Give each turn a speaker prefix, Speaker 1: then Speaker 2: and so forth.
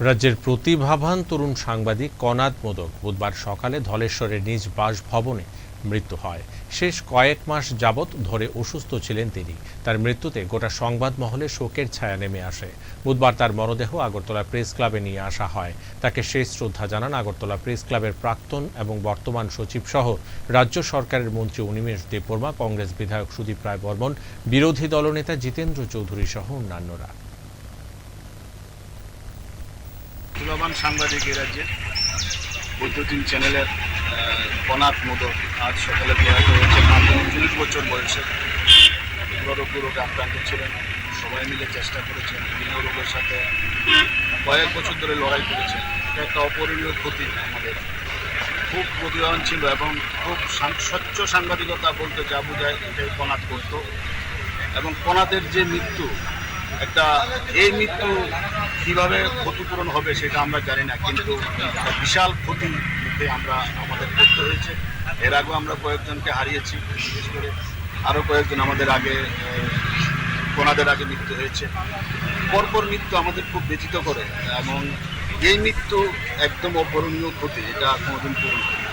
Speaker 1: রাজ্যের প্রতিভাবান তরুণ সাংবাদিক কনাদ মোদক বুধবার সকালে ধলেশ্বরের নিজ বাসভবনে মৃত্যু হয়। শেষ কয়েক মাস যাবৎ ধরে অসুস্থ ছিলেন তিনি। তার মৃত্যুতে গোটা সংবাদ মহলে শোকের ছায়া নেমে আসে। বুধবার তার মরদেহ আগরতলা প্রেস ক্লাবে নিয়ে আসা হয়। তাকে শেষ শ্রদ্ধা জানান আগরতলা প্রেস ক্লাবের প্রাক্তন এবং বর্তমান সচিব সহ রাজ্য সরকারের মন্ত্রী অনিমেষ দেববর্মা, কংগ্রেস বিধায়ক সুদীপ রায় বর্মন বিরোধী দলনেতা জিতেন্দ্র চৌধুরী সহ অন্যান্যরা।
Speaker 2: প্রতিভাবান সাংবাদিক এ রাজ্যে। বৈদ্যুতিন চ্যানেলের কনাথ মোদক আজ সকালে প্রয়াত হয়েছে উনত্রিশ বছর বয়সে। দুরারোগ্য রোগে আক্রান্ত ছিলেন সবাই মিলে চেষ্টা করেছেন বিভিন্ন রোগের সাথে কয়েক বছর ধরে লড়াই করেছেন। এটা একটা অপরিণীয় ক্ষতি আমাদের। খুব প্রতিভাবান ছিল এবং খুব স্বচ্ছ সাংবাদিকতা বলতে যা বোঝায় এটাই কনাথ করত এবং কনাথের যে মৃত্যু একটা এই মৃত্যু কীভাবে ক্ষতিপূরণ হবে সেটা আমরা জানি না কিন্তু বিশাল ক্ষতি আমরা আমাদের করতে হয়েছে এর আগেও আমরা কয়েকজনকে হারিয়েছি বিশেষ করে আরও কয়েকজন আমাদের আগে আহ, কোনাদের আগে মৃত্যু হয়েছে পরপর মৃত্যু আমাদের খুব ব্যথিত করে এবং এই মৃত্যু একদম অপরণীয় ক্ষতি এটা কোনোদিন পূরণ না।